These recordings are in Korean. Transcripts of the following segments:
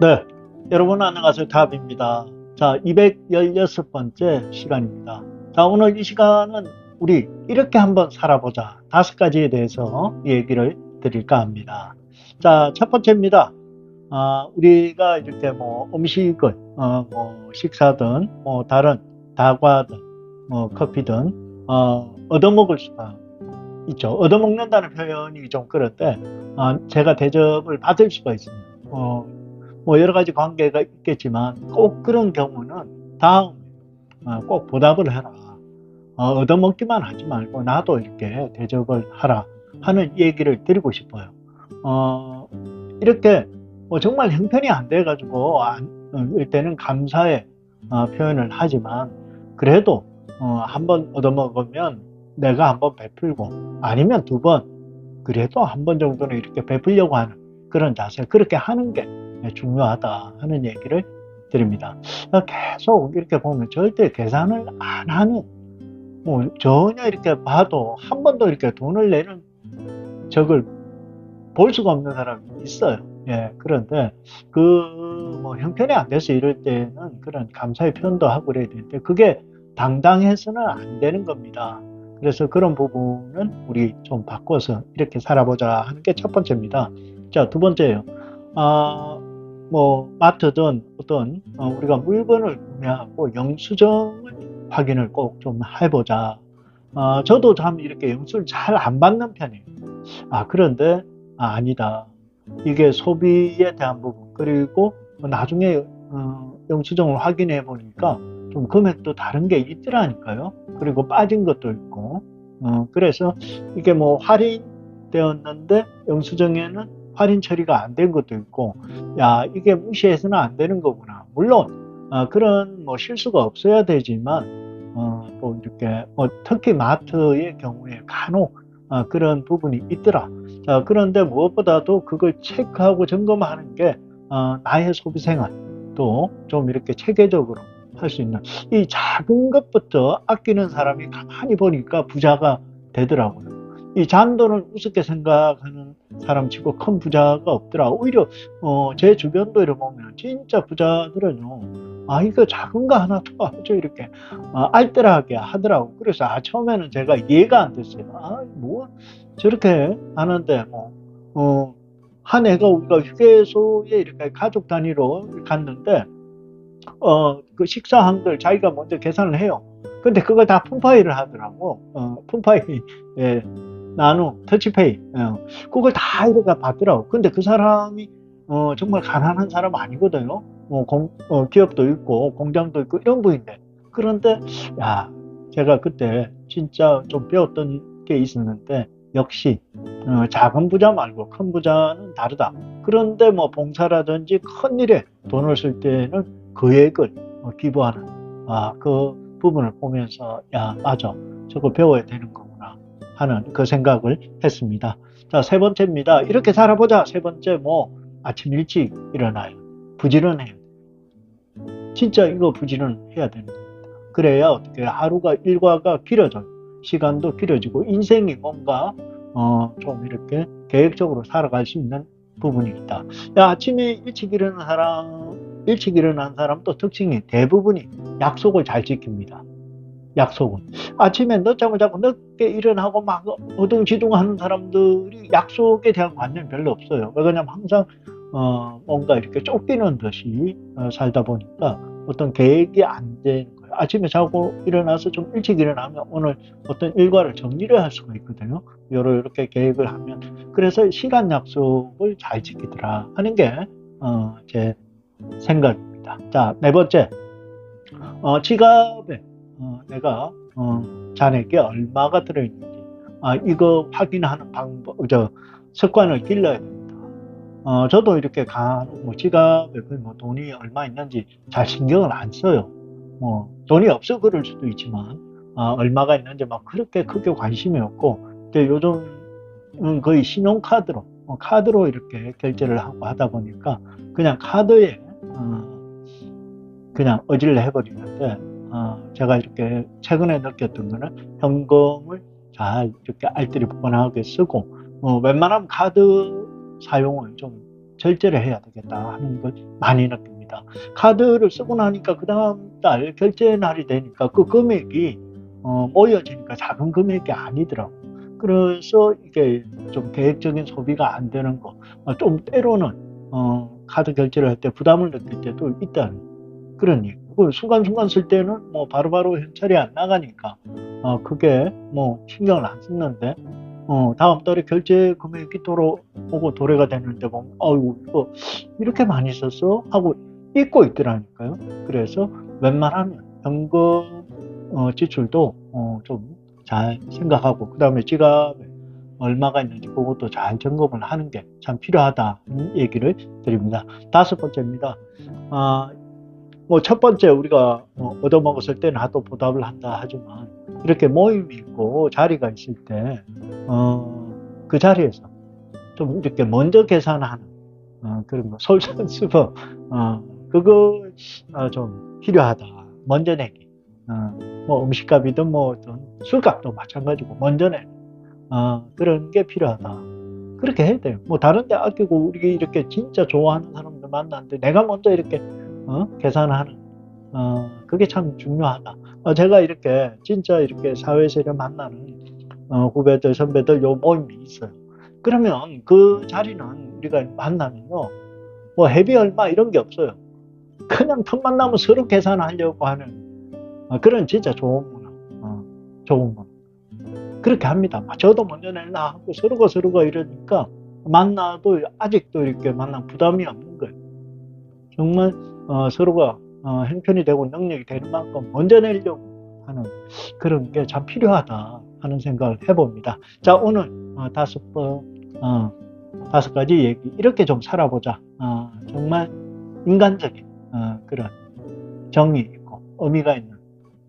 네, 여러분 안녕하세요. 답입니다. 자, 216번째 시간입니다. 자, 오늘 이 시간은 우리 이렇게 한번 살아보자. 다섯 가지에 대해서 얘기를 드릴까 합니다. 자, 첫 번째입니다. 아, 우리가 이렇게 뭐 음식을, 어, 뭐 식사든, 뭐 다른 다과든, 뭐 커피든, 어, 얻어먹을 수가 있죠. 얻어먹는다는 표현이 좀 그런데, 아, 제가 대접을 받을 수가 있습니다. 어, 뭐 여러 가지 관계가 있겠지만 꼭 그런 경우는 다음 어, 꼭 보답을 해라. 어, 얻어먹기만 하지 말고 나도 이렇게 대접을 하라 하는 얘기를 드리고 싶어요. 어, 이렇게 뭐 정말 형편이 안 돼가지고 안, 어, 이때는 감사의 어, 표현을 하지만 그래도 어, 한번 얻어먹으면 내가 한 번 베풀고 아니면 두 번 그래도 한 번 정도는 이렇게 베풀려고 하는 그런 자세 그렇게 하는 게 중요하다 하는 얘기를 드립니다. 계속 이렇게 보면 절대 계산을 안 하는 뭐 전혀 이렇게 봐도 한 번도 이렇게 돈을 내는 적을 볼 수가 없는 사람이 있어요. 예, 그런데 그 뭐 형편이 안 돼서 이럴 때는 그런 감사의 표현도 하고 그래야 되는데 그게 당당해서는 안 되는 겁니다. 그래서 그런 부분은 우리 좀 바꿔서 이렇게 살아보자 하는 게 첫 번째입니다. 자, 두 번째요. 아, 뭐 마트든 어떤 어, 우리가 물건을 구매하고 영수증을 확인을 꼭 좀 해보자. 아, 저도 참 이렇게 영수를 잘 안 받는 편이에요. 아 그런데 아, 아니다. 이게 소비에 대한 부분 그리고 나중에 어, 영수증을 확인해 보니까 좀 금액도 다른 게 있더라니까요. 그리고 빠진 것도 있고. 어, 그래서 이게 뭐 할인되었는데 영수증에는 할인 처리가 안 된 것도 있고, 야, 이게 무시해서는 안 되는 거구나. 물론, 어, 그런 뭐 실수가 없어야 되지만, 어, 또 이렇게, 뭐 특히 마트의 경우에 간혹 어, 그런 부분이 있더라. 자, 그런데 무엇보다도 그걸 체크하고 점검하는 게, 어, 나의 소비 생활, 또 좀 이렇게 체계적으로 할 수 있는, 이 작은 것부터 아끼는 사람이 가만히 보니까 부자가 되더라고요. 이 잔돈을 우습게 생각하는 사람 치고 큰 부자가 없더라. 오히려 어, 제 주변도 이렇게 보면 진짜 부자들은요. 아 이거 작은 거 하나도 아주 이렇게 어, 알뜰하게 하더라고. 그래서 아 처음에는 제가 이해가 안 됐어요. 아뭐 저렇게 하는데 뭐 어, 한 해가 우리가 휴게소에 이렇게 가족 단위로 갔는데 어, 그 식사한 걸 자기가 먼저 계산을 해요. 근데 그걸 다 푼파이를 하더라고. 어, 푼파이, 예, 나누, 터치페이, 어, 그걸 다 이렇게 받더라고. 근데 그 사람이, 어, 정말 가난한 사람 아니거든요. 뭐, 공, 어, 기업도 있고, 공장도 있고, 이런 분인데. 그런데, 야, 제가 그때 진짜 좀 배웠던 게 있었는데, 역시, 어, 작은 부자 말고 큰 부자는 다르다. 그런데 뭐, 봉사라든지 큰 일에 돈을 쓸 때는 금액을 어, 기부하는, 아, 그 부분을 보면서, 야, 맞아. 저거 배워야 되는 거구나. 하는 그 생각을 했습니다. 자, 세 번째입니다. 이렇게 살아보자. 세 번째, 뭐, 아침 일찍 일어나요. 부지런해요. 진짜 이거 부지런해야 되는 겁니다. 그래야 어떻게 하루가 일과가 길어져요. 시간도 길어지고, 인생이 뭔가, 어, 좀 이렇게 계획적으로 살아갈 수 있는 부분이 있다. 야, 아침에 일찍 일어난 사람, 일찍 일어난 사람 또 특징이 대부분이 약속을 잘 지킵니다. 약속은. 아침에 늦잠을 자고 늦게 일어나고 막 어둥지둥 하는 사람들이 약속에 대한 관념이 별로 없어요. 왜냐면 항상 어, 뭔가 이렇게 쫓기는 듯이 어, 살다 보니까 어떤 계획이 안 되는 거예요. 아침에 자고 일어나서 좀 일찍 일어나면 오늘 어떤 일과를 정리를 할 수가 있거든요. 요러 이렇게 계획을 하면 그래서 시간 약속을 잘 지키더라 하는 게 어, 제 생각입니다. 자, 네 번째. 어, 지갑에 어, 내가 어, 잔액에 얼마가 들어있는지 아, 이거 확인하는 방법, 저 습관을 길러야 됩니다. 어, 저도 이렇게 간혹 뭐 지갑에 거의 뭐 돈이 얼마 있는지 잘 신경을 안 써요. 뭐 돈이 없어 그럴 수도 있지만 아, 얼마가 있는지 막 그렇게 크게 관심이 없고 근데 요즘은 거의 신용카드로 어, 카드로 이렇게 결제를 하고 하다 보니까 그냥 카드에 어, 그냥 어질러 해버리는데 어, 제가 이렇게 최근에 느꼈던 거는 현금을 잘 이렇게 알뜰히 보관하게 쓰고 어, 웬만하면 카드 사용을 좀 절제를 해야 되겠다 하는 걸 많이 느낍니다. 카드를 쓰고 나니까 그 다음 달 결제 날이 되니까 그 금액이 어, 모여지니까 작은 금액이 아니더라고. 그래서 이게 좀 계획적인 소비가 안 되는 거, 어, 좀 때로는 어, 카드 결제를 할 때 부담을 느낄 때도 있다는 얘기. 그 순간순간 쓸 때는 뭐 바로바로 현찰이 안 나가니까 어, 그게 뭐 신경을 안 쓰는데 어, 다음 달에 결제 금액이 돌아오고 도래가 됐는데 보면 아유 이거 이렇게 많이 썼어 하고 잊고 있더라니까요. 그래서 웬만하면 현금 어, 지출도 어, 좀 잘 생각하고 그 다음에 지갑에 얼마가 있는지 그것도 잘 점검을 하는 게 참 필요하다는 얘기를 드립니다. 다섯 번째입니다. 아, 뭐 첫 번째 우리가 뭐 얻어먹었을 때는 하도 보답을 한다 하지만 이렇게 모임이 있고 자리가 있을 때, 어, 그 자리에서 좀 이렇게 먼저 계산하는, 어, 그런 거, 솔선수범, 어, 그거, 어, 좀 필요하다. 먼저 내기. 어, 뭐 음식값이든 뭐 어떤 술값도 마찬가지고, 먼저 내는, 어, 그런 게 필요하다. 그렇게 해야 돼요. 뭐 다른 데 아끼고 우리 이렇게 진짜 좋아하는 사람들 만났는데 내가 먼저 이렇게, 어, 계산하는, 어, 그게 참 중요하다. 어, 제가 이렇게 진짜 이렇게 사회에서 만나는 어, 후배들, 선배들 요 모임이 있어요. 그러면 그 자리는 우리가 만나면요, 뭐 회비 얼마 이런 게 없어요. 그냥 첫 만나면 서로 계산하려고 하는 어, 그런 진짜 좋은 문화, 어, 좋은 문화. 그렇게 합니다. 아, 저도 먼저 내나 하고 서로가 서로가 이러니까 만나도 아직도 이렇게 만나 부담이 없는 거예요. 정말 어, 서로가 어, 형편이 되고 능력이 되는 만큼 먼저 내려고 하는 그런 게 참 필요하다 하는 생각을 해봅니다. 자, 오늘 어, 다섯 번, 어, 다섯 가지 얘기 이렇게 좀 살아보자. 어, 정말 인간적인 어, 그런 정이 있고 의미가 있는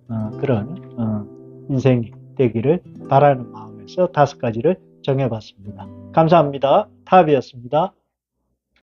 어, 그런 어, 인생이 되기를 바라는 마음에서 다섯 가지를 정해봤습니다. 감사합니다. 탑이었습니다.